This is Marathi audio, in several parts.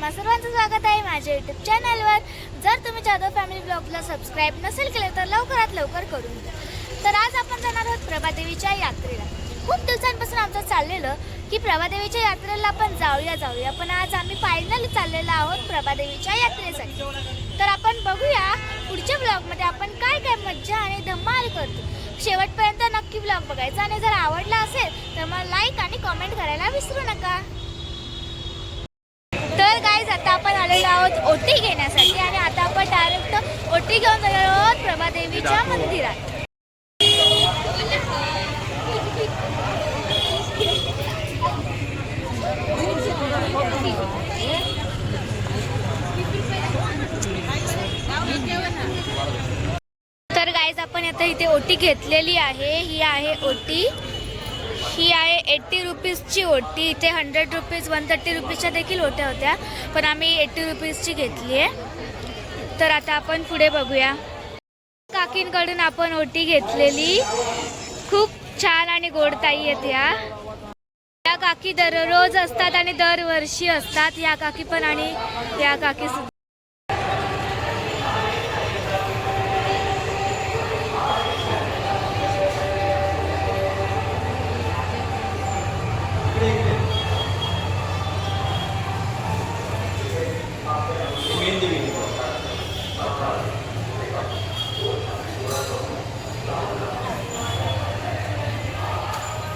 तुम्हा सर्वांचं स्वागत आहे माझ्या युट्यूब चॅनलवर जर तुम्ही जाधव फॅमिली ब्लॉगला सबस्क्राईब नसेल केले तर लवकरात लवकर करून द्या. तर आज आपण जाणार आहोत प्रभादेवीच्या यात्रेला. खूप दिवसांपासून आमचं चाललेलं की प्रभादेवीच्या यात्रेला आपण जाऊया जाऊया. पण आज आम्ही फायनली चाललेलो आहोत प्रभादेवीच्या यात्रेसाठी. तर आपण बघूया पुढच्या ब्लॉगमध्ये आपण काय काय मज्जा आणि धमाल करतो. शेवटपर्यंत नक्की ब्लॉग बघायचा आणि जर आवडला असेल तर मग लाईक आणि कमेंट करायला विसरू नका तर गाईज आता आपण आलेलो आहोत ओटी घेण्यासाठी आणि आता आपण डायरेक्ट ओटी घेऊन जाणार प्रभादेवीच्या मंदिरात. तर गाईज आपण आता इथे ओटी घेतलेली आहे. ही आहे ओटी. ही आहे एट्टी रुपीजची ओटी. इथे हंड्रेड रुपीज वन थर्टी रुपीजच्या देखील ओट्या होत्या. पण आम्ही एट्टी रुपीजची घेतली आहे तर आता आपण पुढे बघूया. काकींकडून आपण ओटी घेतलेली. खूप छान आणि गोड ताई आहेत या. या काकी दररोज असतात आणि दरवर्षी असतात. या काकी पण आणि या काकी सुद्धा व्हिडिओ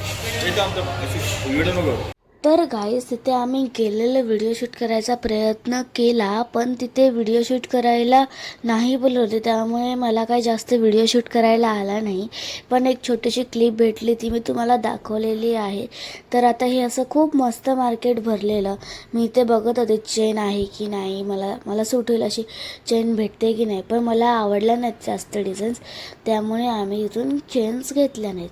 नको तर गाईस तिथे आम्ही गेलेलं व्हिडिओ शूट करायचा प्रयत्न केला पण तिथे व्हिडिओ शूट करायला नाही बोलवले त्यामुळे मला काही जास्त व्हिडिओ शूट करायला आला नाही. पण एक छोटीशी क्लिप भेटली ती मी तुम्हाला दाखवलेली आहे. तर आता हे असं खूप मस्त मार्केट भरलेलं. मी इथे बघत होते चेन आहे की नाही मला मला सूट होईल अशी चेन भेटते की नाही पण मला आवडल्या नाहीत जास्त डिझाईन्स त्यामुळे आम्ही इथून चेन्स घेतल्या नाहीत.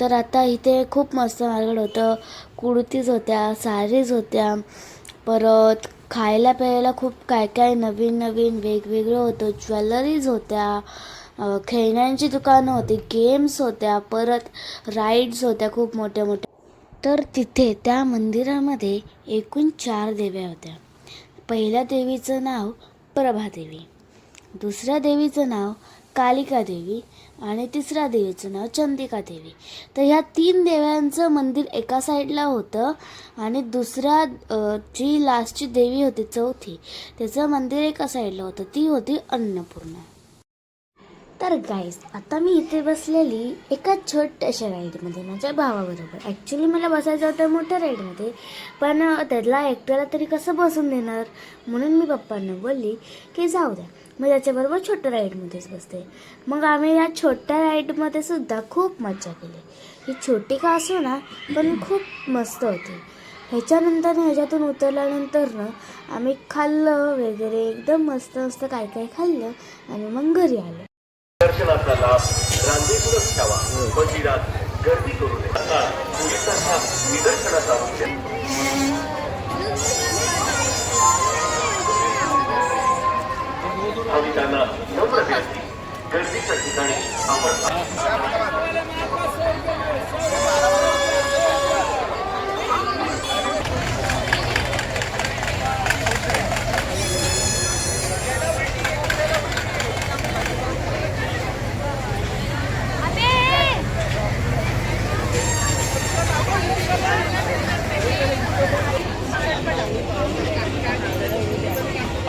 तर आता इथे खूप मस्त मार्केट होतं. कुर्तीज होत्या साडीज होत्या. परत खायला प्यायला खूप काय काय नवीन नवीन वेगवेगळं होतं. ज्वेलरीज होत्या खेळण्यांची दुकानं होती गेम्स होत्या परत राईड्स होत्या खूप मोठ्या मोठ्या. तर तिथे त्या मंदिरामध्ये एकूण चार देव्या होत्या. पहिल्या देवीचं नाव प्रभादेवी. दुसऱ्या देवीचं नाव कालिका देवी आणि तिसऱ्या देवीचं नाव चंदिका देवी तर ह्या तीन देव्यांचं मंदिर एका साईडला होतं आणि दुसऱ्या जी लास्टची देवी होती चौथी त्याचं मंदिर एका साईडला होतं. ती होती अन्नपूर्णा. तर गाईस आता मी इथे बसलेली एका छोट्याशा राईडमध्ये माझ्या भावाबरोबर. ॲक्च्युली मला बसायचं होतं मोठ्या राईडमध्ये पण त्याला एकट्याला तरी कसं बसून देणार? म्हणून मी पप्पांना बोलली की जाऊ द्या. मग त्याच्याबरोबर छोट्या राईडमध्येच बसते. मग आम्ही या छोट्या राईडमध्ये सुद्धा खूप मजा केली. ही छोटी का असो ना पण खूप मस्त होती. ह्याच्यानंतर ह्याच्यातून उतरल्यानंतर ना आम्ही खाल्लं वगैरे एकदम मस्त मस्त काय काय खाल्लं आणि मग घरी आलो. दर्शनाचा लाभ रांगेतूनच घ्यावा. मंदिरात गर्दी करू नये. निदर्शनाचा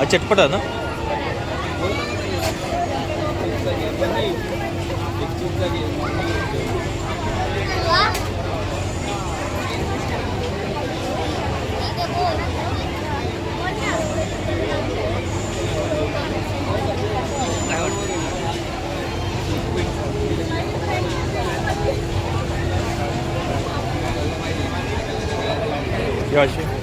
चटपट आहे ना हे अशी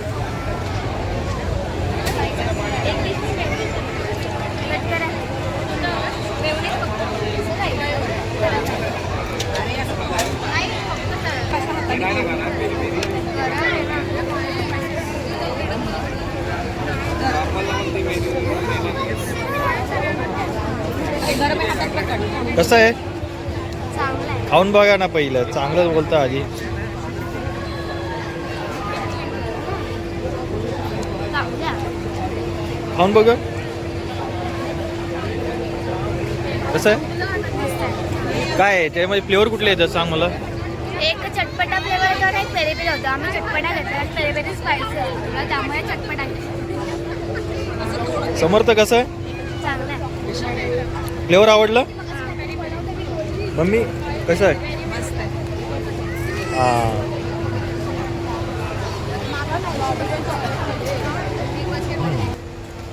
कसं आहे? खाऊन बघा ना पहिलं. चांगलंच बोलता आधी खाऊन बघ. कसं आहे. काय आहे? त्यामध्ये फ्लेवर कुठले येतात सांग मला. एक चटपटा फ्लेवर होता आणि एक पेरी पेरी होता. आम्ही चटपटा घेतला पेरी पेरी स्पायसी होता. त्यामुळे चटपटा घेतला. समर्थ कसं आहे? चांगला आहे. फ्लेवर आवडलं? मम्मी कसं आहे? हां.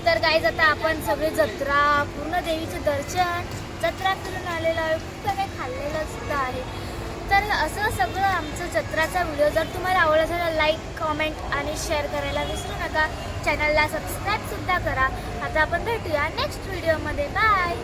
तर गाईज आता आपण सगळे जत्रा पूर्ण देवीचे दर्शन जत्रा फिरून आलेलो आहे खूप काही खाल्लेलं सुद्धा आहे. तर असं सगळं आमचं जत्राचा व्हिडिओ जर तुम्हाला आवडला असेल तर लाईक कमेंट आणि शेअर करायला विसरू नका. चॅनलला सबस्क्राईबसुद्धा करा. आता आपण भेटूया नेक्स्ट व्हिडिओमध्ये बाय